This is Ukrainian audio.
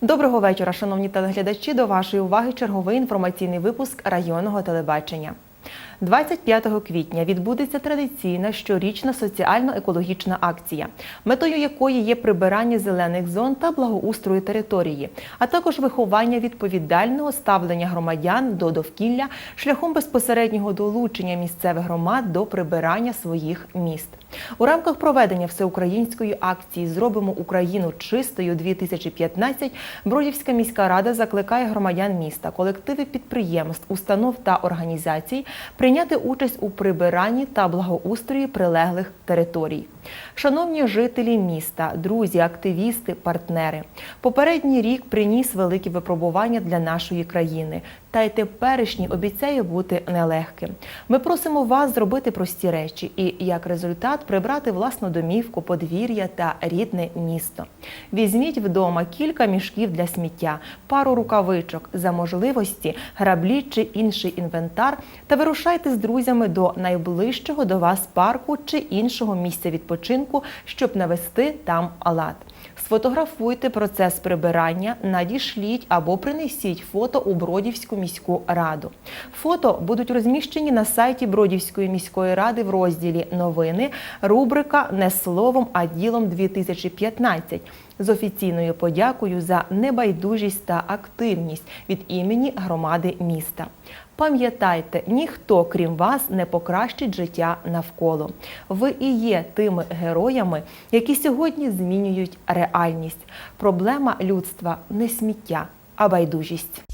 Доброго вечора, шановні телеглядачі. До вашої уваги черговий інформаційний випуск районного телебачення. 25 квітня відбудеться традиційна щорічна соціально-екологічна акція, метою якої є прибирання зелених зон та благоустрою території, а також виховання відповідального ставлення громадян до довкілля шляхом безпосереднього долучення місцевих громад до прибирання своїх міст. У рамках проведення всеукраїнської акції Зробимо Україну чистою 2015 Бродівська міська рада закликає громадян міста, колективи підприємств, установ та організацій прийняти участь у прибиранні та благоустрої прилеглих територій. Шановні жителі міста, друзі, активісти, партнери, попередній рік приніс великі випробування для нашої країни, та й теперішній обіцяє бути нелегким. Ми просимо вас зробити прості речі і, як результат, прибрати власну домівку, подвір'я та рідне місто. Візьміть вдома кілька мішків для сміття, пару рукавичок за можливості, граблі чи інший інвентар та вирушайте з друзями до найближчого до вас парку чи іншого місця відпочинку, щоб навести там алат. Сфотографуйте процес прибирання, надішліть або принесіть фото у Бродівську міську раду. Фото будуть розміщені на сайті Бродівської міської ради в розділі Новини, рубрика Не словом, а ділом 2015 з офіційною подякою за небайдужість та активність від імені громади міста. Пам'ятайте, ніхто крім вас не покращить життя навколо. Ви і є тими героями, які сьогодні змінюють реальність. Проблема людства не сміття, а байдужість.